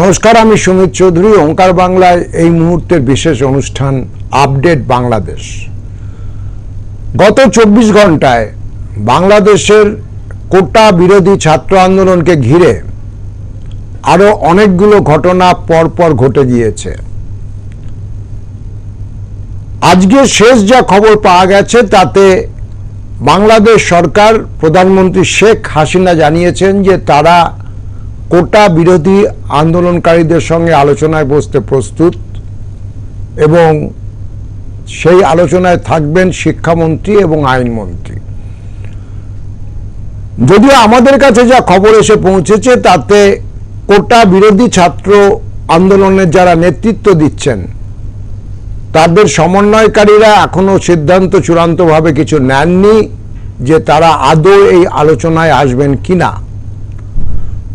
নমস্কার, আমি সুমিত চৌধুরী। ওঙ্কার বাংলায় এই মুহূর্তের বিশেষ অনুষ্ঠান, আপডেট বাংলাদেশ। গত চব্বিশ ঘন্টায় বাংলাদেশের কোটা বিরোধী ছাত্র আন্দোলনকে ঘিরে আরও অনেকগুলো ঘটনা পরপর ঘটে গিয়েছে। আজকে শেষ যা খবর পাওয়া গেছে, তাতে বাংলাদেশ সরকার প্রধানমন্ত্রী শেখ হাসিনা জানিয়েছেন যে তারা কোটা বিরোধী আন্দোলনকারীদের সঙ্গে আলোচনায় বসতে প্রস্তুত এবং সেই আলোচনায় থাকবেন শিক্ষামন্ত্রী এবং আইনমন্ত্রী। যদিও আমাদের কাছে যা খবর এসে পৌঁছেছে, তাতে কোটা বিরোধী ছাত্র আন্দোলনের যারা নেতৃত্ব দিচ্ছেন, তাদের সমন্বয়কারীরা এখনও সিদ্ধান্ত চূড়ান্তভাবে কিছু নেননি যে তারা আদৌ এই আলোচনায় আসবেন কিনা।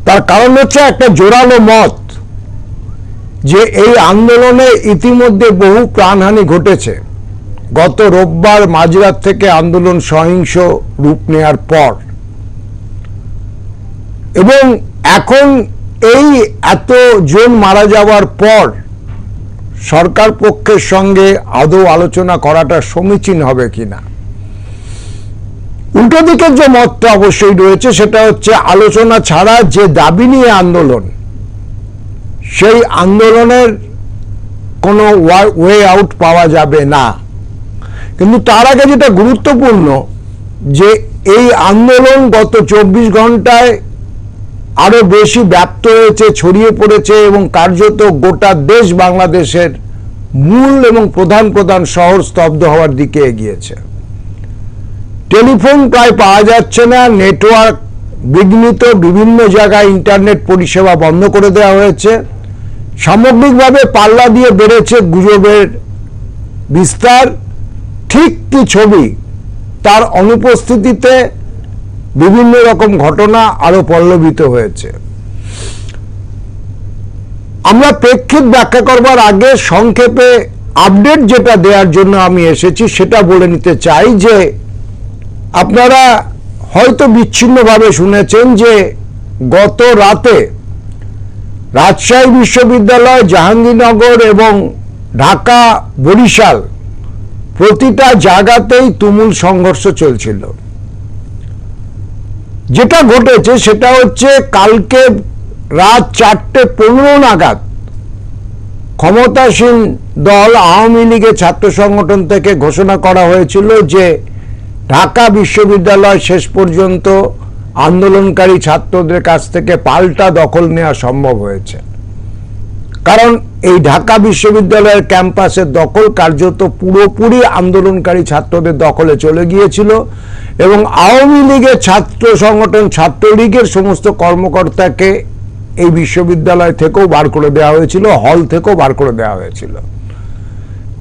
তার কারণ হচ্ছে একটা জোরালো মত যে এই আন্দোলনে ইতিমধ্যে বহু প্রাণহানি ঘটেছে। গত রোববার মাঝরাত থেকে আন্দোলন সহিংস রূপ নেয়ার পর। এবং এখন এই এত জন মারা যাওয়ার পর সরকার পক্ষের সঙ্গে আদৌ আলোচনা করাটা সমীচীন হবে কিনা? উল্টো দিকের যে মতটা অবশ্যই রয়েছে, সেটা হচ্ছে আলোচনা ছাড়া যে দাবি নিয়ে আন্দোলন, সেই আন্দোলনের কোনো ওয়ে আউট পাওয়া যাবে না। কিন্তু তার আগে যেটা গুরুত্বপূর্ণ, যে এই আন্দোলন গত চব্বিশ ঘন্টায় আরও বেশি ব্যাপ্ত হয়েছে, ছড়িয়ে পড়েছে এবং কার্যত গোটা দেশ বাংলাদেশের মূল এবং প্রধান প্রধান শহর স্তব্ধ হওয়ার দিকে এগিয়েছে। টেলিফোন প্রায় পাওয়া যাচ্ছে না, নেটওয়ার্ক বিঘ্নিত, বিভিন্ন জায়গায় ইন্টারনেট পরিষেবা বন্ধ করে দেওয়া হয়েছে। সামগ্রিকভাবে পাল্লা দিয়ে বেড়েছে গুজবের বিস্তার। ঠিক কি ছবি? তার অনুপস্থিতিতে বিভিন্ন রকম ঘটনা আরও পল্লবিত হয়েছে। আমরা প্রেক্ষিত ব্যাখ্যা করবার আগে সংক্ষেপে আপডেট যেটা দেওয়ার জন্য আমি এসেছি, সেটা বলে নিতে চাই যে আপনারা হয়তো বিচ্ছিন্নভাবে শুনেছেন যে গত রাতে রাজশাহী বিশ্ববিদ্যালয়, জাহাঙ্গীরনগর এবং ঢাকা, বরিশাল প্রতিটা জায়গাতেই তুমুল সংঘর্ষ চলছিল। যেটা ঘটেছে সেটা হচ্ছে কালকে রাত চারটে পনেরো নাগাদ ক্ষমতাসীন দল আওয়ামী লীগের ছাত্র সংগঠন থেকে ঘোষণা করা হয়েছিল যে ঢাকা বিশ্ববিদ্যালয় শেষ পর্যন্ত আন্দোলনকারী ছাত্রদের কাছ থেকে পাল্টা দখল নেওয়া সম্ভব হয়েছে। কারণ এই ঢাকা বিশ্ববিদ্যালয়ের ক্যাম্পাসের দখল কার্যত পুরোপুরি আন্দোলনকারী ছাত্রদের দখলে চলে গিয়েছিল এবং আওয়ামী লীগের ছাত্র সংগঠন ছাত্রলীগের সমস্ত কর্মকর্তাকে এই বিশ্ববিদ্যালয় থেকেও বার করে দেওয়া হয়েছিল, হল থেকেও বার করে দেওয়া হয়েছিল।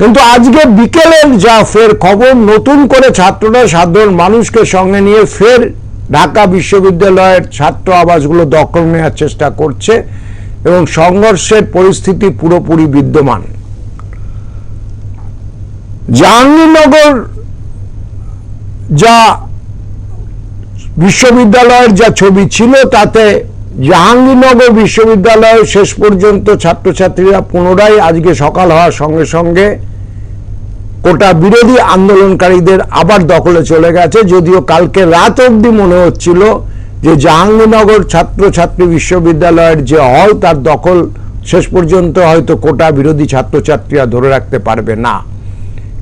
কিন্তু আজকে বিকেলের যা ফের খবর, নতুন করে ছাত্ররা সাধারণ মানুষকে সঙ্গে নিয়ে ফের ঢাকা বিশ্ববিদ্যালয়ের ছাত্র আবাসগুলো দখল নেওয়ার চেষ্টা করছে এবং সংঘর্ষের পরিস্থিতি পুরোপুরি বিদ্যমান। জাহাঙ্গীরনগর যা বিশ্ববিদ্যালয়ের যা ছবি ছিল, তাতে জাহাঙ্গীরনগর বিশ্ববিদ্যালয়ে শেষ পর্যন্ত ছাত্রছাত্রীরা পুনরায় আজকে সকাল হওয়ার সঙ্গে সঙ্গে কোটা বিরোধী আন্দোলনকারীদের আবার দখলে চলে গেছে। যদিও কালকে রাত অবধি মনে হচ্ছিল যে জাহাঙ্গীরনগর ছাত্রছাত্রী বিশ্ববিদ্যালয়ের যে হল, তার দখল শেষ পর্যন্ত হয়তো কোটা বিরোধী ছাত্রছাত্রীরা ধরে রাখতে পারবে না।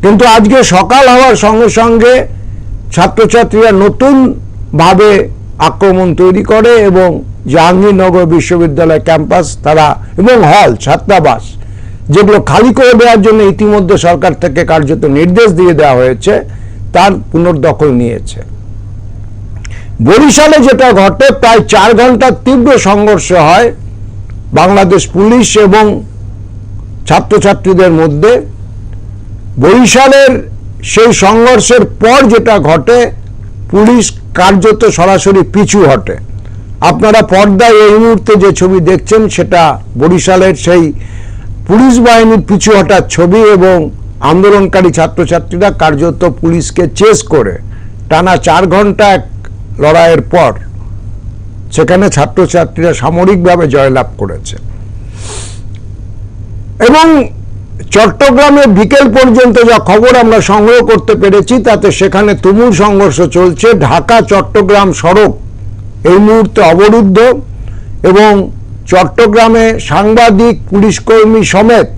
কিন্তু আজকে সকাল হওয়ার সঙ্গে সঙ্গে ছাত্রছাত্রীরা নতুন ভাবে আক্রমণ তৈরি করে এবং জাহাঙ্গীরনগর বিশ্ববিদ্যালয় ক্যাম্পাস, তারা এবং হল, ছাত্রাবাস, যেগুলো খালি করে দেওয়ার জন্য ইতিমধ্যে সরকার থেকে কার্যত নির্দেশ দিয়ে দেওয়া হয়েছে, তার পুনর্দখল নিয়েছে। বরিশালে যেটা ঘটে, প্রায় চার ঘণ্টার তীব্র সংঘর্ষ হয় বাংলাদেশ পুলিশ এবং ছাত্রছাত্রীদের মধ্যে। বরিশালের সেই সংঘর্ষের পর যেটা ঘটে, পুলিশ কার্যত সরাসরি পিছু হটে। আপনারা পর্দায় এই মুহূর্তে যে ছবি দেখছেন, সেটা বরিশালের সেই পুলিশ বাহিনীর পিছু হটার ছবি এবং আন্দোলনকারী ছাত্রছাত্রীরা কার্যত পুলিশকে চেস করে টানা চার ঘণ্টা এক লড়াইয়ের পর সেখানে ছাত্রছাত্রীরা সামরিকভাবে জয়লাভ করেছে। এবং চট্টগ্রামে বিকেল পর্যন্ত যা খবর আমরা সংগ্রহ করতে পেরেছি, তাতে সেখানে তুমুল সংঘর্ষ চলছে। ঢাকা চট্টগ্রাম সড়ক এই মুহূর্তে অবরুদ্ধ এবং চট্টগ্রামে সাংবাদিক, পুলিশকর্মী সমেত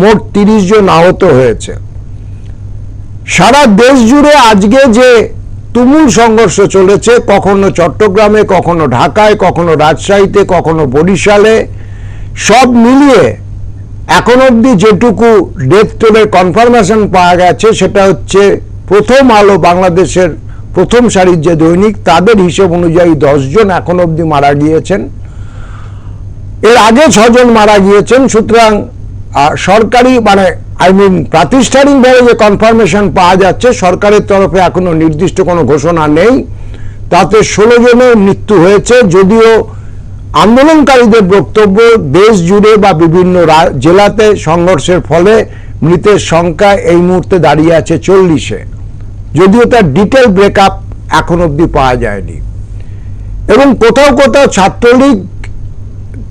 মোট তিরিশ জন আহত হয়েছে। সারা দেশ জুড়ে আজকে যে তুমুল সংঘর্ষ চলেছে, কখনো চট্টগ্রামে, কখনো ঢাকায়, কখনো রাজশাহীতে, কখনো বরিশালে, সব মিলিয়ে এখন অবধি যেটুকু ডেথ টোলের কনফার্মেশন পাওয়া গেছে, সেটা হচ্ছে প্রথম আলো বাংলাদেশের প্রথম সারির যে দৈনিক, তাদের হিসেব অনুযায়ী দশজন এখন অবধি মারা গিয়েছেন। এর আগে ছজন মারা গিয়েছেন, সুতরাং সরকারি মানে আই মিন প্রাতিষ্ঠানিকভাবে যে কনফার্মেশন পাওয়া যাচ্ছে, সরকারের তরফে এখনও নির্দিষ্ট কোনো ঘোষণা নেই। তাতে ষোলো জনের মৃত্যু হয়েছে, যদিও আন্দোলনকারীদের বক্তব্য দেশ জুড়ে বা বিভিন্ন জেলাতে সংঘর্ষের ফলে মৃতের সংখ্যা এই মুহূর্তে দাঁড়িয়ে আছে চল্লিশে। যদিও তার ডিটেল ব্রেকআপ এখন অবধি পাওয়া যায়নি। এবং কোথাও কোথাও ছাত্রলীগ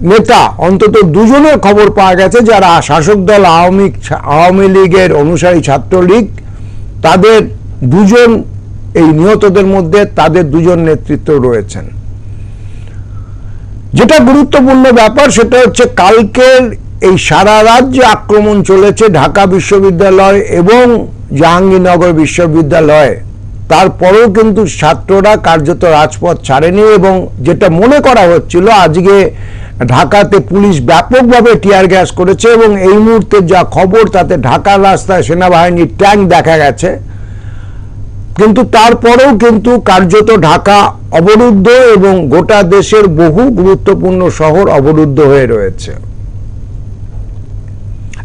নেতা, অন্তত দুজনের খবর পাওয়া গেছে যারা শাসক দল, আওয়ামী আওয়ামী লীগের অনুসারী ছাত্রলীগ, তাদের দুজন, এই নিহতদের মধ্যে তাদের দুজন নেতৃত্ব রয়েছেন। যেটা গুরুত্বপূর্ণ ব্যাপার সেটা হচ্ছে কালকের এই সারা রাজ্যে আক্রমণ চলেছে ঢাকা বিশ্ববিদ্যালয় এবং জাহাঙ্গীরনগর বিশ্ববিদ্যালয়। তারপরেও কিন্তু ছাত্ররা কার্যত রাজপথ ছাড়েনি এবং যেটা মনে করা হচ্ছিল, আজকে ঢাকাতে পুলিশ ব্যাপকভাবে টিয়ার গ্যাস করেছে এবং এই মুহূর্তে যা খবর, তাতে ঢাকার রাস্তায় সেনাবাহিনীর ট্যাঙ্ক দেখা গেছে। কিন্তু তারপরেও কিন্তু কার্যত ঢাকা অবরুদ্ধ এবং গোটা দেশের বহু গুরুত্বপূর্ণ শহর অবরুদ্ধ হয়ে রয়েছে।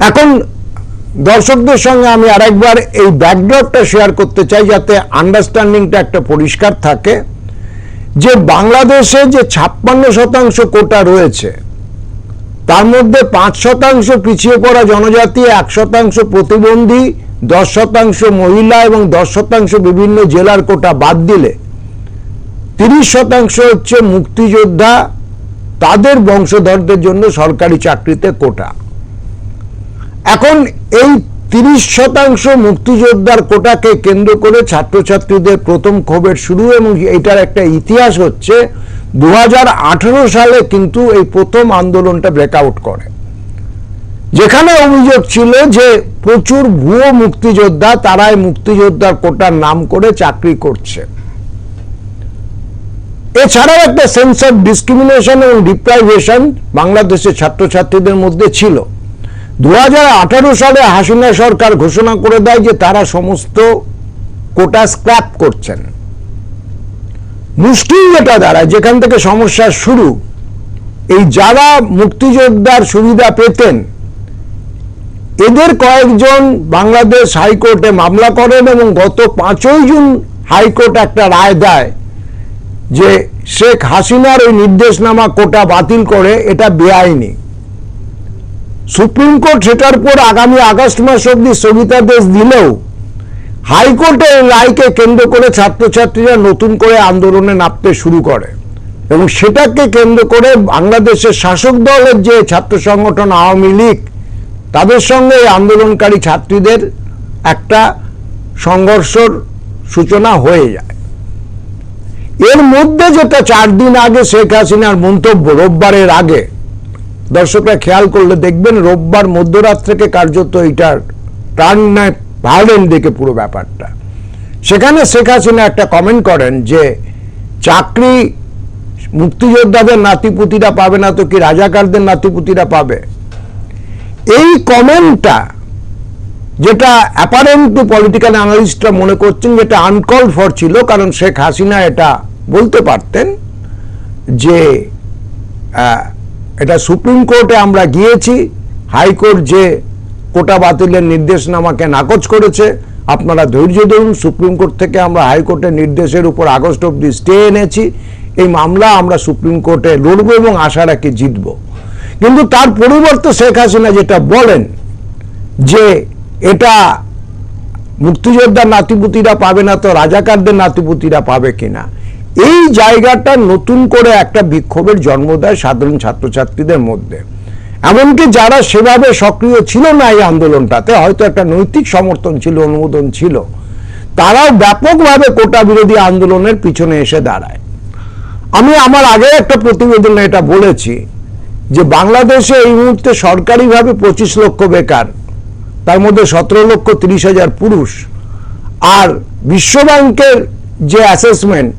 এখন দর্শকদের সঙ্গে আমি আরেকবার এই ব্যাকড্রপটা শেয়ার করতে চাই যাতে আন্ডারস্ট্যান্ডিংটা একটা পরিষ্কার থাকে যে বাংলাদেশে যে ছাপ্পান্ন শতাংশ কোটা রয়েছে, তার মধ্যে পাঁচ শতাংশ পিছিয়ে পড়া জনজাতি, এক শতাংশ প্রতিবন্ধী, দশ শতাংশ মহিলা এবং দশ শতাংশ বিভিন্ন জেলার কোটা বাদ দিলে তিরিশ শতাংশ হচ্ছে মুক্তিযোদ্ধা, তাদের বংশধরদের জন্য সরকারি চাকরিতে কোটা। এখন এই তিরিশ শতাংশ মুক্তিযোদ্ধার কোটাকে কেন্দ্র করে ছাত্রছাত্রীদের প্রথম ক্ষোভের শুরু এবং এটার একটা ইতিহাস হচ্ছে দু হাজার আঠারো সালে কিন্তু এই প্রথম আন্দোলনটা ব্রেকআউট করে। যেখানে অভিযোগ ছিল যে প্রচুর ভুয়ো মুক্তিযোদ্ধা, তারাই মুক্তিযোদ্ধার কোটার নাম করে চাকরি করছে। এছাড়াও একটা সেন্স অফ ডিসক্রিমিনেশন এবং ডিপ্রাইভেশন বাংলাদেশের ছাত্রছাত্রীদের মধ্যে ছিল। দু হাজার আঠারো সালে হাসিনা সরকার ঘোষণা করে দেয় যে তারা সমস্ত কোটা স্ক্র্যাপ করছেন। মুশকিল যেটা দাঁড়ায়, যেখান থেকে সমস্যার শুরু, এই যারা মুক্তিযোদ্ধার সুবিধা পেতেন, এদের কয়েকজন বাংলাদেশ হাইকোর্টে মামলা করেন এবং গত পাঁচই জুন হাইকোর্ট একটা রায় দেয় যে শেখ হাসিনার ওই নির্দেশনামা কোটা বাতিল করে, এটা বেআইনি। সুপ্রিম কোর্ট সেটার পর আগামী আগস্ট মাস অব্দি স্থগিতাদেশ দিলেও হাইকোর্টের রায়কে কেন্দ্র করে ছাত্রছাত্রীরা নতুন করে আন্দোলনে নামতে শুরু করে। এবং সেটাকে কেন্দ্র করে বাংলাদেশের শাসক দলের যে ছাত্র সংগঠন আওয়ামী লীগ, তাদের সঙ্গে আন্দোলনকারী ছাত্রীদের একটা সংঘর্ষর সূচনা হয়ে যায়। এর মধ্যে যেটা চার দিন আগে শেখ হাসিনার মন্তব্য রোববারের আগে দর্শকরা খেয়াল করলে দেখবেন রোববার মধ্যরাত থেকে কার্যত এইটার টার্ন নেয় ভায়োলেন্ট দিকে পুরো ব্যাপারটা। সেখানে শেখ হাসিনা একটা কমেন্ট করেন যে, চাকরি মুক্তিযোদ্ধাদের নাতিপুতিরা পাবে না তো কি রাজাকারদের নাতিপুতিরা পাবে? এই কমেন্টটা যেটা অ্যাপারেন্টলি পলিটিক্যাল অ্যানালিস্টরা মনে করছেন যেটা আনকল ফর ছিল, কারণ শেখ হাসিনা এটা বলতে পারতেন যে এটা সুপ্রিম কোর্টে আমরা গিয়েছি, হাইকোর্ট যে কোটা বাতিলের নির্দেশনামাকে নাকচ করেছে, আপনারা ধৈর্য ধরুন, সুপ্রিম কোর্ট থেকে আমরা হাইকোর্টের নির্দেশের উপর আগস্ট অব্দি স্টে এনেছি, এই মামলা আমরা সুপ্রিম কোর্টে লড়ব এবং আশা রাখি জিতব। কিন্তু তার পরিবর্তে শেখ হাসিনা যেটা বলেন, যে এটা মুক্তিযোদ্ধার নাতিপুতিরা পাবে না, তো রাজাকারদের নাতিপুতিরা পাবে কিনা? এই জায়গাটা নতুন করে একটা বিক্ষোভের জন্ম দেয় সাধারণ ছাত্রছাত্রীদের মধ্যে। এমনকি যারা সেভাবে সক্রিয় ছিল না এই আন্দোলনটাতে, হয়তো একটা নৈতিক সমর্থন ছিল, অনুমোদন ছিল, তারাও ব্যাপকভাবে কোটা বিরোধী আন্দোলনের পিছনে এসে দাঁড়ায়। আমি আমার আগে একটা প্রতিবেদনে এটা বলেছি যে বাংলাদেশে এই মুহূর্তে সরকারিভাবে পঁচিশ লক্ষ বেকার, তার মধ্যে সতেরো লক্ষ তিরিশ হাজার পুরুষ, আর বিশ্বব্যাংকের যে অ্যাসেসমেন্ট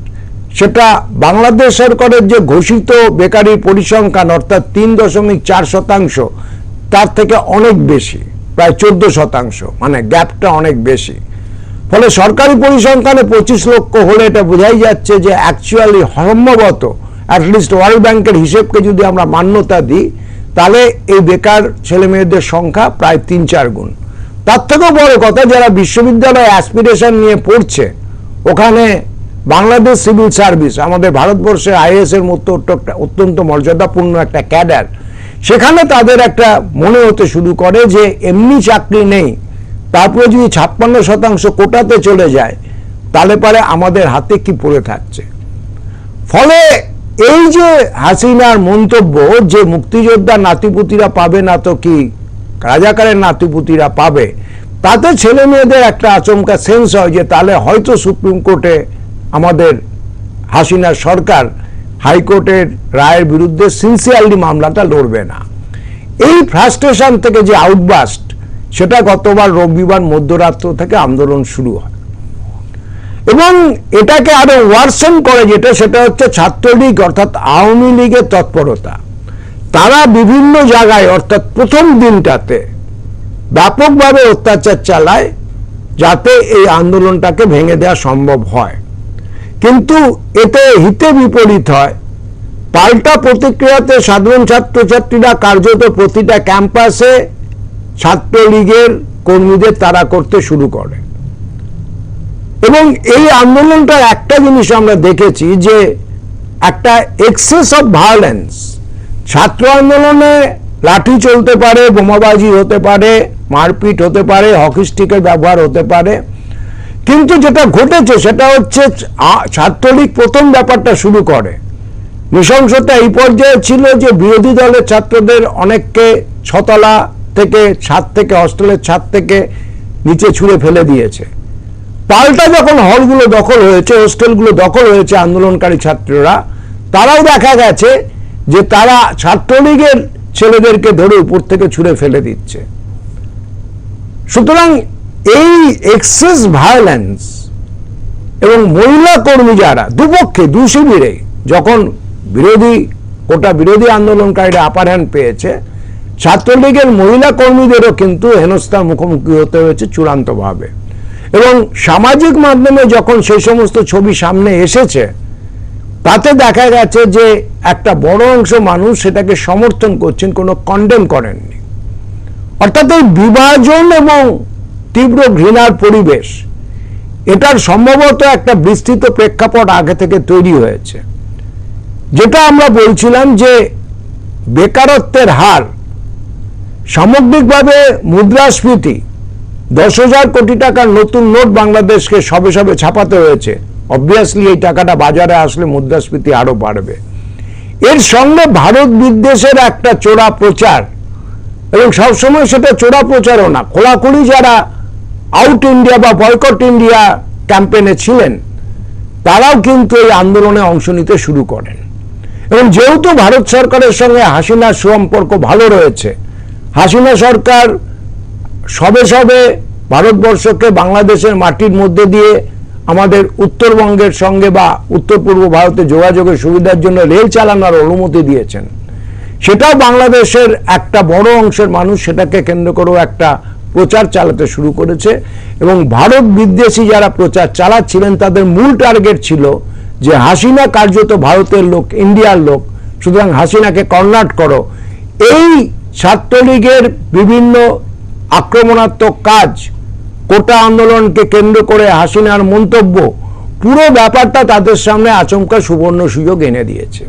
সেটা বাংলাদেশ সরকারের যে ঘোষিত বেকারি পরিসংখ্যান, অর্থাৎ তিন দশমিক চার শতাংশ, তার থেকে অনেক বেশি, প্রায় চোদ্দ শতাংশ মানে গ্যাপটা অনেক বেশি। ফলে সরকারি পরিসংখ্যানে পঁচিশ লক্ষ হলে এটা বোঝাই যাচ্ছে যে অ্যাকচুয়ালি সম্ভবত অ্যাটলিস্ট ওয়ার্ল্ড ব্যাংকের হিসেবকে যদি আমরা মান্যতা দিই, তাহলে এই বেকার ছেলে মেয়েদের সংখ্যা প্রায় তিন চার গুণ। তার থেকেও বড় কথা, যারা বিশ্ববিদ্যালয়ে অ্যাসপিরেশন নিয়ে পড়ছে, ওখানে বাংলাদেশ সিভিল সার্ভিস, আমাদের ভারতবর্ষে আইএস এর মতো অত্যন্ত মর্যাদাপূর্ণ একটা ক্যাডার, সেখানে তাদের একটা মনে হতে শুরু করে যে এমনি চাকরি নেই, তারপরে যদি ছাপ্পান্ন শতাংশ কোটাতে চলে যায়, তাহলে পরে আমাদের হাতে কি পড়ে থাকছে? ফলে এই যে হাসিনার মন্তব্য যে মুক্তিযোদ্ধা নাতিপুতিরা পাবে না তো কি রাজাকারের নাতিপুতিরা পাবে, তাতে ছেলে মেয়েদের একটা আচমকা সেন্স হয় যে তাহলে হয়তো সুপ্রিম কোর্টে আমাদের হাসিনার সরকার হাইকোর্টের রায়ের বিরুদ্ধে সিনসিয়ারলি মামলাটা লড়বে না। এই ফ্রাস্ট্রেশন থেকে যে আউটবাস্ট সেটা গতবার রবিবার মধ্যরাত্র থেকে আন্দোলন শুরু হয়। এবং এটাকে আরও ওয়ার্সন করে যেটা, সেটা হচ্ছে ছাত্রলীগ, অর্থাৎ আওয়ামী লীগের তৎপরতা। তারা বিভিন্ন জায়গায়, অর্থাৎ প্রথম দিনটাতে ব্যাপকভাবে অত্যাচার চালায় যাতে এই আন্দোলনটাকে ভেঙে দেওয়া সম্ভব হয়। কিন্তু এতে হিতে বিপরীত হয়। পাল্টা প্রতিক্রিয়াতে সাধারণ ছাত্রছাত্রীরা কার্যত প্রতিটা ক্যাম্পাসে ছাত্রলীগের কর্মীদের তারা করতে শুরু করে। এবং এই আন্দোলনটার একটা জিনিস আমরা দেখেছি যে একটা এক্সেস অফ ভায়োলেন্স ছাত্র আন্দোলনে লাঠি চলতে পারে, বোমাবাজি হতে পারে, মারপিট হতে পারে, হকি স্টিকের ব্যবহার হতে পারে কিন্তু যেটা ঘটেছে, সেটা হচ্ছে ছাত্রলীগ প্রথম ব্যাপারটা শুরু করে। নৃশংসতা এই পর্যায়ে ছিল যে বিরোধী দলের ছাত্রদের অনেককে ছতলা থেকে ছাদ থেকে, হস্টেলের ছাদ থেকে নিচে ছুঁড়ে ফেলে দিয়েছে। পাল্টা যখন হলগুলো দখল হয়েছে, হোস্টেলগুলো দখল হয়েছে আন্দোলনকারী ছাত্ররা, তারাও দেখা গেছে যে তারা ছাত্রলীগের ছেলেদেরকে ধরে উপর থেকে ছুঁড়ে ফেলে দিচ্ছে। সুতরাং এই এক্সেস ভায়োলেন্স এবং মহিলা কর্মী যারা, দুপক্ষে দু শিবিরে যখন বিরোধী কোটা বিরোধী আন্দোলনকারীরা আপার হ্যান্ড পেয়েছে, ছাত্রলীগের মহিলা কর্মীদেরও কিন্তু হেনস্থার মুখোমুখি হতে হয়েছে চূড়ান্তভাবে। এবং সামাজিক মাধ্যমে যখন সেই সমস্ত ছবি সামনে এসেছে, তাতে দেখা গেছে যে একটা বড় অংশ মানুষ সেটাকে সমর্থন করছেন, কোনো কন্ডেম করেননি। অর্থাৎ এই বিভাজন এবং তীব্র ঘৃণার পরিবেশ। এটার সম্ভবত একটা বিস্তৃত প্রেক্ষাপট আগে থেকে তৈরি হয়েছে। যেটা আমরা বলছিলাম যে বেকারত্বের হার সামগ্রিকভাবে মুদ্রাস্ফীতি দশ হাজার কোটি টাকার নতুন নোট বাংলাদেশকে সবে সবে ছাপাতে হয়েছে। অবভিয়াসলি এই টাকাটা বাজারে আসলে মুদ্রাস্ফীতি আরও বাড়বে। এর সঙ্গে ভারত বিদ্বেষের একটা চোরা প্রচার এবং সবসময় সেটা চোরা প্রচারও না, খোলাখুলি যারা আউট ইন্ডিয়া বা বয়কট ইন্ডিয়া ক্যাম্পেনে ছিলেন, তারাও কিন্তু এই আন্দোলনে অংশ নিতে শুরু করেন। এবং যেহেতু ভারত সরকারের সঙ্গে হাসিনার সম্পর্ক ভালো রয়েছে, হাসিনা সরকার সবে সবে ভারতবর্ষকে বাংলাদেশের মাটির মধ্যে দিয়ে আমাদের উত্তরবঙ্গের সঙ্গে বা উত্তর পূর্ব ভারতে যোগাযোগের সুবিধার জন্য রেল চালানোর অনুমতি দিয়েছেন, সেটাও বাংলাদেশের একটা বড় অংশের মানুষ সেটাকে কেন্দ্র করেও একটা প্রচার চালাতে শুরু করেছে এবং ভারত বিদ্বেষী যারা প্রচার চালাচ্ছিলেন, তাদের মূল টার্গেট ছিল যে হাসিনা কার্যত ভারতের লোক, ইন্ডিয়ার লোক, সুতরাং হাসিনাকে কর্নাট করো। এই ছাত্রলীগের বিভিন্ন আক্রমণাত্মক কাজ, কোটা আন্দোলনকে কেন্দ্র করে হাসিনার মন্তব্য, পুরো ব্যাপারটা তাদের সামনে আচমকা সুবর্ণ সুযোগ এনে দিয়েছে।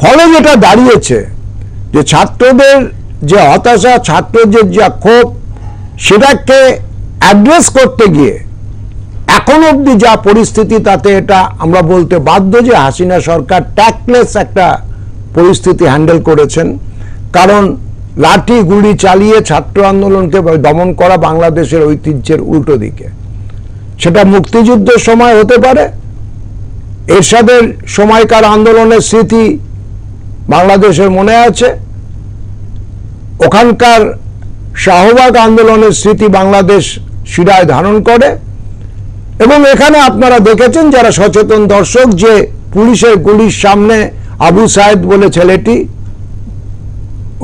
ফলে যেটা দাঁড়িয়েছে, যে ছাত্রদের যে হতাশা, ছাত্রদের যা ক্ষোভ, সেটাকে অ্যাড্রেস করতে গিয়ে এখন অবধি যা পরিস্থিতি, তাতে এটা আমরা বলতে বাধ্য যে হাসিনা সরকার ট্যাকলেস একটা পরিস্থিতি হ্যান্ডেল করেছেন। কারণ লাঠি গুলি চালিয়ে ছাত্র আন্দোলনকে দমন করা বাংলাদেশের ঐতিহ্যের উল্টো দিকে। সেটা মুক্তিযুদ্ধের সময় হতে পারে, এরশাদের সময়কার আন্দোলনের স্মৃতি বাংলাদেশের মনে আছে। ওখানকার শাহবাগ আন্দোলনের স্মৃতি বাংলাদেশ শিরায় ধারণ করে। এবং এখানে আপনারা দেখেছেন যারা সচেতন দর্শক যে পুলিশের গুলির সামনে আবু সাহেদ বলে ছেলেটি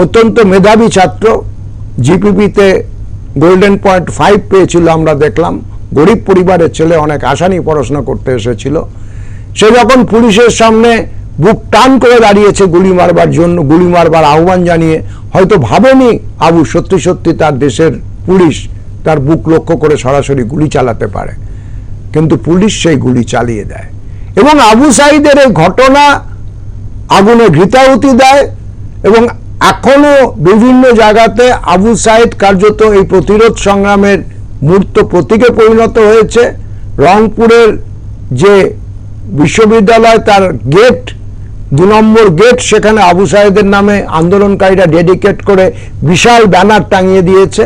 অত্যন্ত মেধাবী ছাত্র, জিপিপিতে গোল্ডেন পয়েন্ট ফাইভ পেয়েছিল আমরা দেখলাম। গরিব পরিবারের ছেলে অনেক আশা নিয়ে পড়াশোনা করতে এসেছিল। সে যখন পুলিশের সামনে বুক টান করে দাঁড়িয়েছে গুলি মারবার জন্য, গুলি মারবার আহ্বান জানিয়ে। হয়তো ভাবেনি, আবু, সত্যি সত্যি তার দেশের পুলিশ তার বুক লক্ষ্য করে সরাসরি গুলি চালাতে পারে। কিন্তু পুলিশ সেই গুলি চালিয়ে দেয়। এবং আবু সাইদের এই ঘটনা আগুনে ঘৃতাহুতি দেয় এবং এখনও বিভিন্ন জায়গাতে আবু সাইদ কার্যত এই প্রতিরোধ সংগ্রামের মূর্ত প্রতীকে পরিণত হয়েছে। রংপুরের যে বিশ্ববিদ্যালয়, তার গেট দু নম্বর গেট সেখানে আবু সাহেদের নামে আন্দোলনকারীরা ডেডিকেট করে বিশাল ব্যানার টাঙিয়ে দিয়েছে।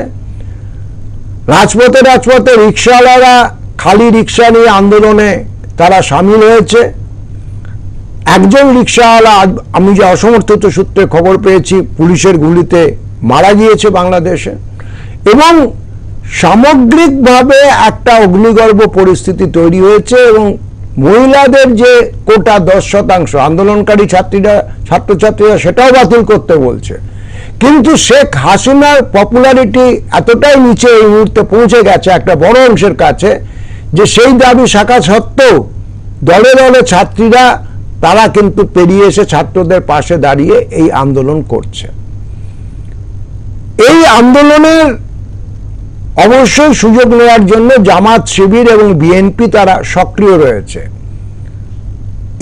রাজপথে রাজপথে রিক্সাওয়ালারা খালি রিক্সা নিয়ে আন্দোলনে তারা সামিল হয়েছে। একজন রিক্সাওয়ালা, আমি যে অসমর্থিত সূত্রে খবর পেয়েছি, পুলিশের গুলিতে মারা গিয়েছে বাংলাদেশে। এবং সামগ্রিকভাবে একটা অগ্নিগর্ভ পরিস্থিতি তৈরি হয়েছে এবং মহিলাদের যে কোটা দশ শতাংশ, আন্দোলনকারী ছাত্রীরা, ছাত্রছাত্রীরা সেটাও বাতিল করতে বলছে। কিন্তু শেখ হাসিনার পপুলারিটি এতটাই নিচে এই মুহূর্তে পৌঁছে গেছে একটা বড় অংশের কাছে, যে সেই দাবি শাখা সত্ত্বেও দলে দলে ছাত্রীরা, তারা কিন্তু পেরিয়ে এসে ছাত্রদের পাশে দাঁড়িয়ে এই আন্দোলন করছে। এই আন্দোলনের অবশ্যই সুযোগ নেওয়ার জন্য জামাত শিবির এবং বিএনপি তারা সক্রিয় রয়েছে।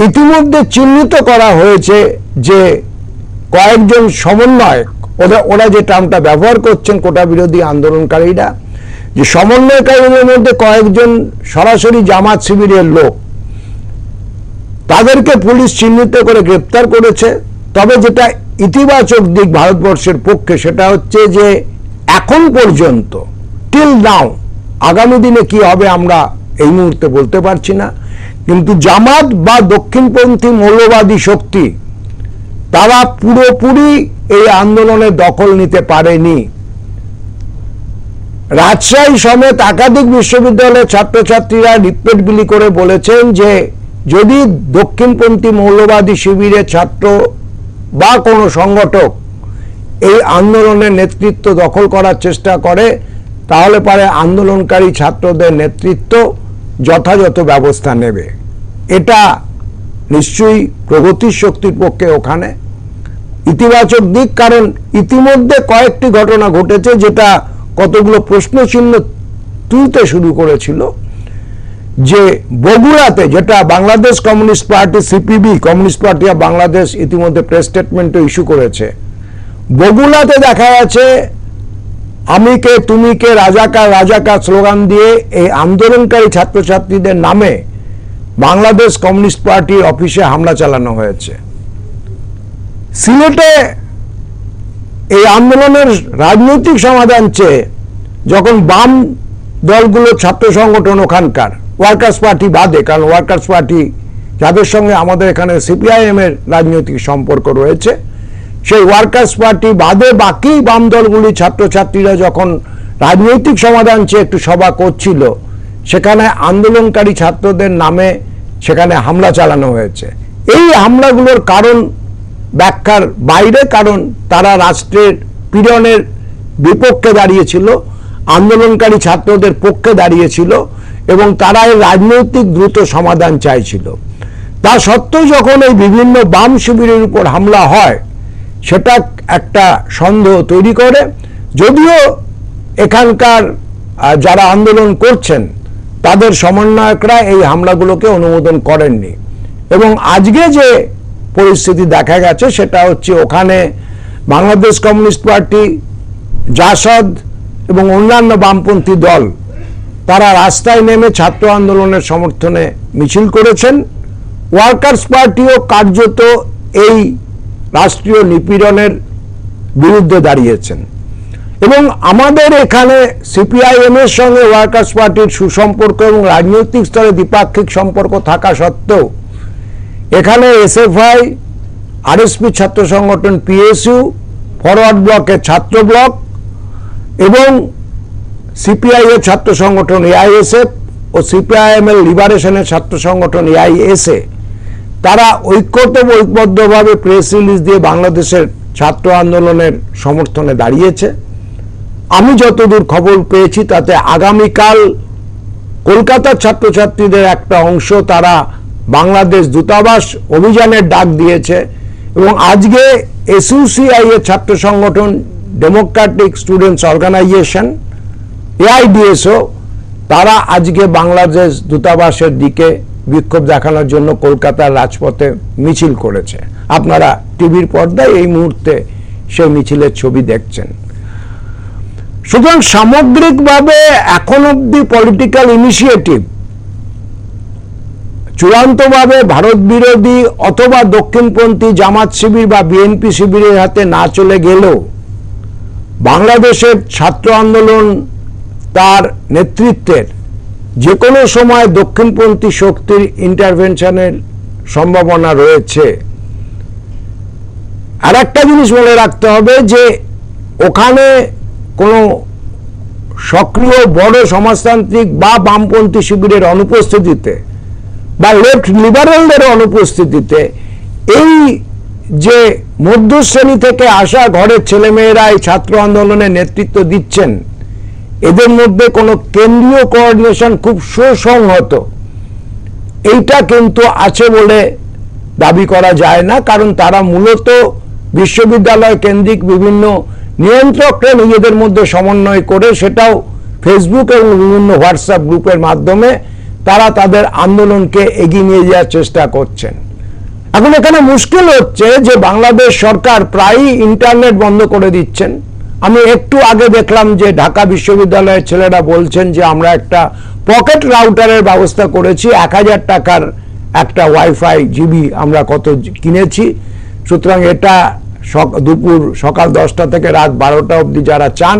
ইতিমধ্যে চিহ্নিত করা হয়েছে যে কয়েকজন সমন্বয়ক, ওরা ওরা যে টার্মটা ব্যবহার করছেন কোটা বিরোধী আন্দোলনকারীরা, যে সমন্বয়কারীদের মধ্যে কয়েকজন সরাসরি জামাত শিবিরের লোক, তাদেরকে পুলিশ চিহ্নিত করে গ্রেপ্তার করেছে। তবে যেটা ইতিবাচক দিক ভারতবর্ষের পক্ষে, সেটা হচ্ছে যে এখন পর্যন্ত টিল নাও আগামী দিনে কি হবে আমরা এই মুহূর্তে বলতে পারছি না। কিন্তু জামাত বা দক্ষিণপন্থী মৌলবাদী শক্তি, তারা পুরোপুরি এই আন্দোলনে দখল নিতে পারেনি। রাজশাহী সমেত একাধিক বিশ্ববিদ্যালয়ের ছাত্রছাত্রীরা রিপোর্ট বিলি করে বলেছেন যে, যদি দক্ষিণপন্থী মৌলবাদী শিবিরের ছাত্র বা কোনো সংগঠক এই আন্দোলনের নেতৃত্ব দখল করার চেষ্টা করে তাহলে পারে আন্দোলনকারী ছাত্রদের নেতৃত্ব যথাযথ ব্যবস্থা নেবে। এটা নিশ্চয়ই প্রগতির শক্তির পক্ষে ওখানে। ইতিবাচক দিক, কারণ ইতিমধ্যে কয়েকটি ঘটনা ঘটেছে যেটা কতগুলো প্রশ্নচিহ্ন তুলতে শুরু করেছিল। যে বগুড়াতে যেটা Bangladesh communist party, CPB, communist party of Bangladesh ইতিমধ্যে প্রেস স্টেটমেন্টও ইস্যু করেছে। বগুড়াতে দেখা যাচ্ছে আমি কে তুমি কে রাজাকার রাজাকার স্লোগান দিয়ে এই আন্দোলনকারী ছাত্রছাত্রীদের নামে বাংলাদেশ কমিউনিস্ট পার্টির অফিসে হামলা চালানো হয়েছে। সিলেটে এই আন্দোলনের রাজনৈতিক সমাধান চেয়ে যখন বাম দলগুলো ছাত্র সংগঠন ওখানকার, ওয়ার্কার্স পার্টি বাদে, কারণ ওয়ার্কার্স পার্টি যাদের সঙ্গে আমাদের এখানে সিপিআইএম এর রাজনৈতিক সম্পর্ক রয়েছে সেই ওয়ার্কার্স পার্টি বাদে বাকি বাম দলগুলি ছাত্রছাত্রীরা যখন রাজনৈতিক সমাধান চেয়ে একটু সভা করছিল, সেখানে আন্দোলনকারী ছাত্রদের নামে সেখানে হামলা চালানো হয়েছে। এই হামলাগুলোর কারণ ব্যাখ্যার বাইরে, কারণ তারা রাষ্ট্রের পীড়নের বিপক্ষে দাঁড়িয়েছিল, আন্দোলনকারী ছাত্রদের পক্ষে দাঁড়িয়েছিল এবং তারা এই রাজনৈতিক দ্রুত সমাধান চাইছিল। তা সত্ত্বেও যখন এই বিভিন্ন বাম শিবিরের উপর হামলা হয় সেটা একটা সন্দেহ তৈরি করে। যদিও এখানকার যারা আন্দোলন করছেন, তাদের সমন্বয়করা এই হামলাগুলোকে অনুমোদন করেননি। এবং আজকে যে পরিস্থিতি দেখা গেছে, সেটা হচ্ছে ওখানে বাংলাদেশ কমিউনিস্ট পার্টি, জাসদ এবং অন্যান্য বামপন্থী দল, তারা রাস্তায় নেমে ছাত্র আন্দোলনের সমর্থনে মিছিল করেছেন। ওয়ার্কার্স পার্টিও কার্যত এই রাষ্ট্রীয় নিপীড়নের বিরুদ্ধে দাঁড়িয়েছেন। এবং আমাদের এখানে সিপিআইএম এর সঙ্গে ওয়ার্কার্স পার্টির সুসম্পর্ক এবং রাজনৈতিক স্তরে দ্বিপাক্ষিক সম্পর্ক থাকা সত্ত্বেও এখানে এসএফআই, আরএসপি ছাত্র সংগঠন পিএসইউ, ফরওয়ার্ড ব্লকের ছাত্র ব্লক এবং সিপিআই এর ছাত্র সংগঠন এআইএসএফ ও সিপিআইএম এর লিবারেশনের ছাত্র সংগঠন এআইএসএ। তারা ঐক্যতম ঐক্যবদ্ধভাবে প্রেস রিলিজ দিয়ে বাংলাদেশের ছাত্র আন্দোলনের সমর্থনে দাঁড়িয়েছে। আমি যতদূর খবর পেয়েছি, তাতে আগামীকাল কলকাতার ছাত্রছাত্রীদের একটা অংশ তারা বাংলাদেশ দূতাবাস অভিযানের ডাক দিয়েছে এবং আজকে এসইউসিআই এর ছাত্র সংগঠন ডেমোক্রেটিক স্টুডেন্টস অর্গানাইজেশন এআইডিএসও তারা আজকে বাংলাদেশ দূতাবাসের দিকে বিক্ষোভ দেখানোর জন্য কলকাতার রাজপথে মিছিল করেছে। আপনারা টিভির পর্দায় এই মুহূর্তে সেই মিছিলের ছবি দেখছেন। সুতরাং সামগ্রিকভাবে এখন অব্দি পলিটিক্যাল ইনিশিয়েটিভ চূড়ান্তভাবে ভারত বিরোধী অথবা দক্ষিণপন্থী জামাত শিবির বা বিএনপি শিবিরের হাতে না চলে গেলেও বাংলাদেশের ছাত্র আন্দোলন তার নেতৃত্বের যে কোনো সময় দক্ষিণপন্থী শক্তির ইন্টারভেনশনের সম্ভাবনা রয়েছে। আর একটা জিনিস মনে রাখতে হবে যে, ওখানে কোনো সক্রিয় বড় সমাজতান্ত্রিক বা বামপন্থী শিবিরের অনুপস্থিতিতে বা লেফট লিবারেলদের অনুপস্থিতিতে এই যে মধ্যশ্রেণী থেকে আসা ঘরের ছেলেমেয়েরা এই ছাত্র আন্দোলনের নেতৃত্ব দিচ্ছেন এদের মধ্যে কোনো কেন্দ্রীয় কোঅর্ডিনেশন খুব সুসংহত। এইটা কিন্তু আছে বলে দাবি করা যায় না, কারণ তারা মূলত বিশ্ববিদ্যালয় কেন্দ্রিক বিভিন্ন নিয়ন্ত্রকরা নিজেদের মধ্যে সমন্বয় করে সেটাও ফেসবুক এবং বিভিন্ন হোয়াটসঅ্যাপ গ্রুপের মাধ্যমে তারা তাদের আন্দোলনকে এগিয়ে নিয়ে যাওয়ার চেষ্টা করছেন। এখন এখানে মুশকিল হচ্ছে যে বাংলাদেশ সরকার প্রায়ই ইন্টারনেট বন্ধ করে দিচ্ছেন। আমি একটু আগে দেখলাম যে ঢাকা বিশ্ববিদ্যালয়ের ছেলেরা বলছেন যে আমরা একটা পকেট রাউটারের ব্যবস্থা করেছি, এক হাজার টাকার একটা ওয়াইফাই জিবি আমরা কত কিনেছি। সুতরাং এটা দুপুর সকাল দশটা থেকে রাত বারোটা অবধি যারা চান,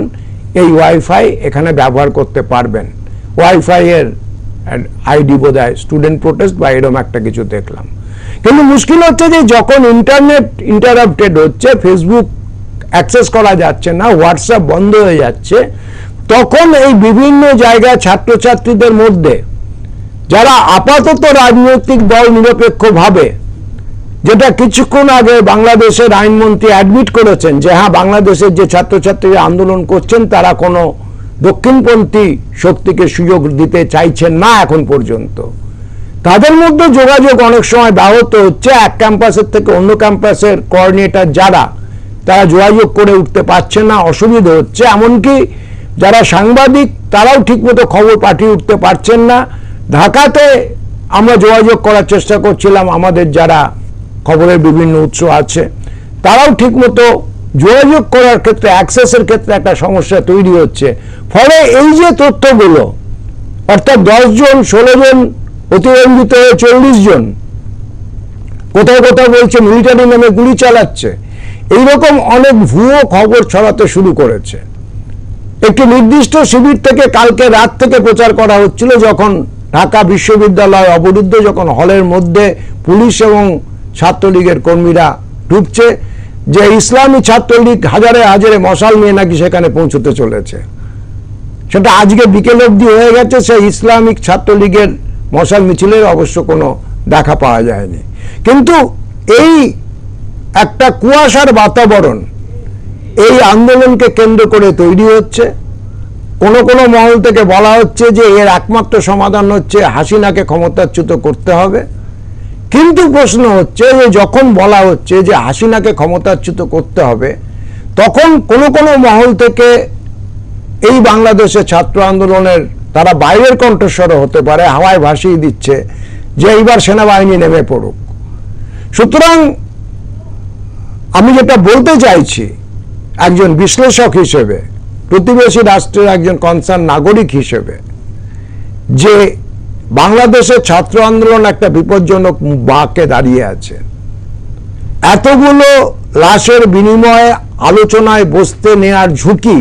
এই ওয়াইফাই এখানে ব্যবহার করতে পারবেন। ওয়াইফাই এর আইডি বোধ হয় স্টুডেন্ট প্রোটেস্ট বা এরকম একটা কিছু দেখলাম। কিন্তু মুশকিল হচ্ছে যে যখন ইন্টারনেট ইন্টারাপ্টেড হচ্ছে ফেসবুক অ্যাক্সেস করা যাচ্ছে না, হোয়াটসঅ্যাপ বন্ধ হয়ে যাচ্ছে, তখন এই বিভিন্ন জায়গায় ছাত্রছাত্রীদের মধ্যে, যারা আপাতত রাজনৈতিক দল নিরপেক্ষভাবে, যেটা কিছুক্ষণ আগে বাংলাদেশের আইনমন্ত্রী অ্যাডমিট করেছেন যে হ্যাঁ বাংলাদেশের যে ছাত্রছাত্রীরা আন্দোলন করছেন, তারা কোনো দক্ষিণপন্থী শক্তিকে সুযোগ দিতে চাইছেন না এখন পর্যন্ত। তাদের মধ্যে যোগাযোগ অনেক সময় ব্যাহত হচ্ছে, এক ক্যাম্পাসের থেকে অন্য ক্যাম্পাসের কোঅর্ডিনেটর যারা তারা যোগাযোগ করে উঠতে পারছে না, অসুবিধা হচ্ছে। এমনকি যারা সাংবাদিক, তারাও ঠিকমতো খবর পাঠিয়ে উঠতে পারছেন না। ঢাকাতে আমরা যোগাযোগ করার চেষ্টা করছিলাম, আমাদের যারা খবরের বিভিন্ন উৎস আছে, তারাও ঠিকমতো যোগাযোগ করার ক্ষেত্রে অ্যাক্সেসের ক্ষেত্রে একটা সমস্যা তৈরি হচ্ছে। ফলে এই যে তথ্যগুলো, অর্থাৎ দশ জন, ষোলো জন প্রতিবন্ধিত হয়ে চল্লিশ জন কোথাও কোথাও বলছে মিলিটারি নামে গুলি চালাচ্ছে এইরকম অনেক ভুয়ো খবর ছড়াতে শুরু করেছে। একটি নির্দিষ্ট শিবির থেকে কালকে রাত থেকে প্রচার করা হচ্ছিল যখন ঢাকা বিশ্ববিদ্যালয় অবরুদ্ধ যখন হলের মধ্যে পুলিশ এবং ছাত্রলীগের কর্মীরা ঢুকছে, যে ইসলামী ছাত্রলীগ হাজারে হাজারে মশাল নিয়ে নাকি সেখানে পৌঁছতে চলেছে। সেটা আজকে বিকেল অবধি হয়ে গেছে, সেই ইসলামিক ছাত্রলীগের মশাল মিছিলের অবশ্য কোনো দেখা পাওয়া যায়নি। কিন্তু এই একটা কুয়াশার বাতাবরণ। এই আন্দোলনকে কেন্দ্র করে তৈরি হচ্ছে। কোন কোন মহল থেকে বলা হচ্ছে যে এর একমাত্র সমাধান হচ্ছে হাসিনাকে ক্ষমতাচ্যুত করতে হবে। কিন্তু প্রশ্ন হচ্ছে যে যখন বলা হচ্ছে যে হাসিনাকে ক্ষমতাচ্যুত করতে হবে, তখন কোন কোন মহল থেকে এই বাংলাদেশের ছাত্র আন্দোলনের তারা বাইরের কণ্ঠস্বর হতে পারে, হাওয়ায় ভাসিয়ে দিচ্ছে যে এইবার সেনাবাহিনী নেমে পড়ুক। সুতরাং আমি যেটা বলতে চাইছি, একজন বিশ্লেষক হিসেবে, প্রতিবেশী রাষ্ট্রের একজন কনসার্ন নাগরিক হিসেবে, যে বাংলাদেশের ছাত্র আন্দোলন একটা বিপজ্জনক বাঁকে দাঁড়িয়ে আছে। এতগুলো লাশের বিনিময়ে আলোচনায় বসতে নেয়ার ঝুঁকি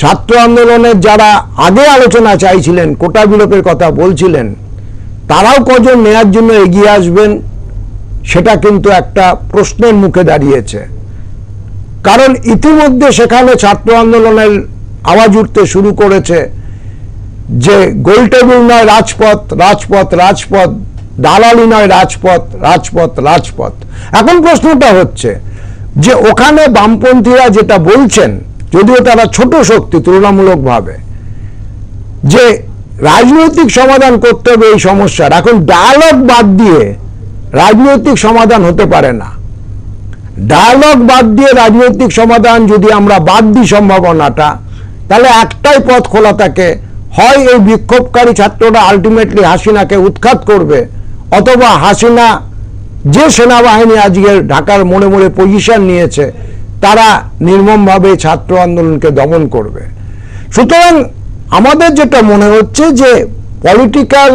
ছাত্র আন্দোলনের যারা আগে আলোচনা চাইছিলেন, কোটা বিলোপের কথা বলছিলেন, তারাও কজন নেয়ার জন্য এগিয়ে আসবেন সেটা কিন্তু একটা প্রশ্নের মুখে দাঁড়িয়েছে। কারণ ইতিমধ্যে সেখানে ছাত্র আন্দোলনের আওয়াজ উঠতে শুরু করেছে যে গোল টেবিল নয় রাজপথ রাজপথ রাজপথ, দালালি নয় রাজপথ রাজপথ রাজপথ। এখন প্রশ্নটা হচ্ছে যে ওখানে বামপন্থীরা যেটা বলছেন, যদিও তারা ছোট শক্তি তুলনামূলকভাবে, যে রাজনৈতিক সমাধান করতে হবে এই সমস্যার। এখন ডায়ালগ বাদ দিয়ে রাজনৈতিক সমাধান হতে পারে না। ডায়ালগ বাদ দিয়ে রাজনৈতিক সমাধান যদি আমরা বাদ দিই সম্ভাবনাটা, তাহলে একটাই পথ খোলা থাকে, হয় এই বিক্ষোভকারী ছাত্ররা আলটিমেটলি হাসিনাকে উৎখাত করবে, অথবা হাসিনা যে সেনাবাহিনী আজকে ঢাকার মনে মনে পজিশন নিয়েছে, তারা নির্মমভাবে ছাত্র আন্দোলনকে দমন করবে। সুতরাং আমাদের যেটা মনে হচ্ছে যে পলিটিক্যাল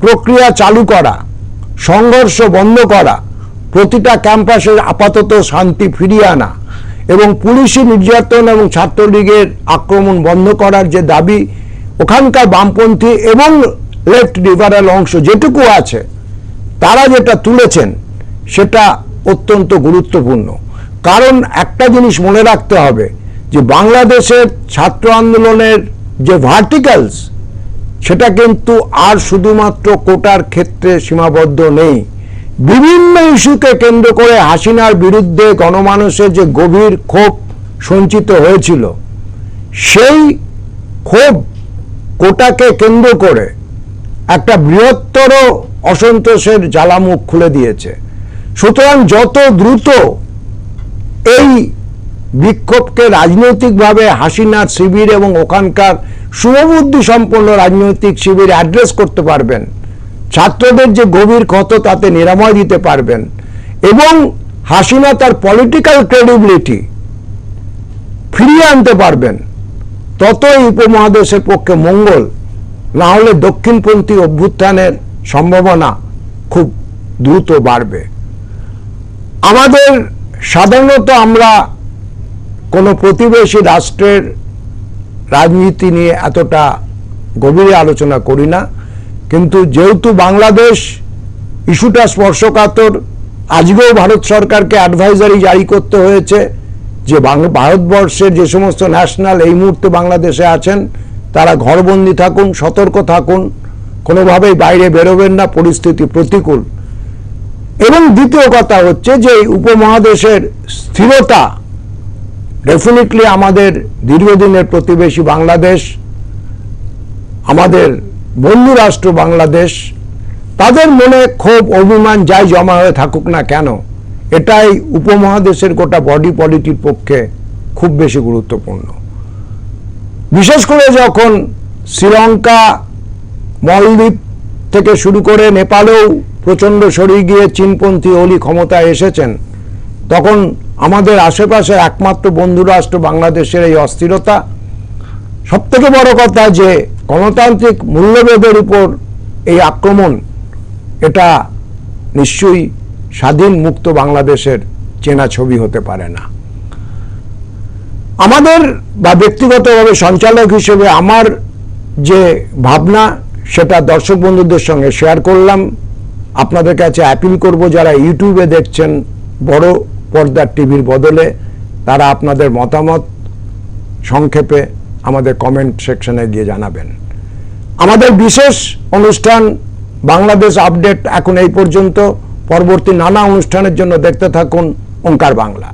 প্রক্রিয়া চালু করা সংঘর্ষ বন্ধ করা, প্রতিটা ক্যাম্পাসে আপাতত শান্তি ফিরিয়ে আনা এবং পুলিশি নির্যাতন এবং ছাত্রলীগের আক্রমণ বন্ধ করার যে দাবি ওখানকার বামপন্থী এবং লেফট লিবারাল অংশ যেটুকু আছে, তারা যেটা তুলেছেন সেটা অত্যন্ত গুরুত্বপূর্ণ। কারণ একটা জিনিস মনে রাখতে হবে যে বাংলাদেশের ছাত্র আন্দোলনের যে ভার্টিক্যালস সেটা কিন্তু আর শুধুমাত্র কোটার ক্ষেত্রে সীমাবদ্ধ নেই। বিভিন্ন ইস্যুকে কেন্দ্র করে হাসিনার বিরুদ্ধে গণমানুষের যে গভীর ক্ষোভ সঞ্চিত হয়েছিল, সেই ক্ষোভ কোটাকে কেন্দ্র করে একটা বৃহত্তর অসন্তোষের জ্বালামুখ খুলে দিয়েছে। সুতরাং যত দ্রুত এই বিক্ষোভকে রাজনৈতিকভাবে হাসিনার শিবির এবং ওখানকার শুভবুদ্ধি সম্পন্ন রাজনৈতিক শিবির অ্যাড্রেস করতে পারবেন। ছাত্রদের যে গভীর ক্ষত, তাতে নিরাময় দিতে পারবেন। এবং হাসিনা তার পলিটিক্যাল ক্রেডিবিলিটি ফিরিয়ে আনতে পারবেন। ততই উপমহাদেশের পক্ষে মঙ্গল, না হলে দক্ষিণপন্থী অভ্যুত্থানের সম্ভাবনা খুব দ্রুত বাড়বে। আমাদের সাধারণত আমরা কোনো প্রতিবেশী রাষ্ট্রের রাজনীতি নিয়ে এতটা গভীরে আলোচনা করি না। কিন্তু যেহেতু বাংলাদেশ ইস্যুটা স্পর্শকাতর, আজকেও ভারত সরকারকে অ্যাডভাইজারি জারি করতে হয়েছে যে ভারতবর্ষের যে সমস্ত ন্যাশনাল এই মুহূর্তে বাংলাদেশে আছেন, তারা ঘরবন্দি থাকুন, সতর্ক থাকুন, কোনোভাবেই বাইরে বেরোবেন না, পরিস্থিতি প্রতিকূল। এবং দ্বিতীয় কথা হচ্ছে যে উপমহাদেশের স্থিরতা ডেফিনেটলি আমাদের দীর্ঘদিনের প্রতিবেশী বাংলাদেশ, আমাদের বন্ধু রাষ্ট্র বাংলাদেশ, তাদের মনে ক্ষোভ, অভিমান যাই জমা হয়ে থাকুক না কেন, এটাই উপমহাদেশের গোটা বডি পলিটির পক্ষে খুব বেশি গুরুত্বপূর্ণ। বিশেষ করে যখন শ্রীলঙ্কা, মলদ্বীপ থেকে শুরু করে নেপালেও প্রচণ্ড সরিয়ে গিয়ে চীনপন্থী অলি ক্ষমতায় এসেছেন তখন আমাদের আশেপাশে একমাত্র বন্ধু রাষ্ট্র বাংলাদেশের এই অস্থিরতা। সব থেকে বড় কথা যে গণতান্ত্রিক মূল্যবোধের উপর এই আক্রমণ, এটা নিশ্চয়ই স্বাধীন মুক্ত বাংলাদেশের চেনা ছবি হতে পারে না। আমাদের বা ব্যক্তিগতভাবে সঞ্চালক হিসেবে আমার যে ভাবনা, সেটা দর্শক বন্ধুদের সঙ্গে শেয়ার করলাম। আপনাদের কাছে অ্যাপিল করব যারা ইউটিউবে দেখছেন, বড় পর্দার টিভির বদলে তারা আপনাদের মতামত সংক্ষেপে আমাদের কমেন্ট সেকশনে গিয়ে জানাবেন। আমাদের বিশেষ অনুষ্ঠান বাংলাদেশ আপডেট এখন এই পর্যন্ত। পরবর্তী নানা অনুষ্ঠানের জন্য দেখতে থাকুন ওঙ্কার বাংলা।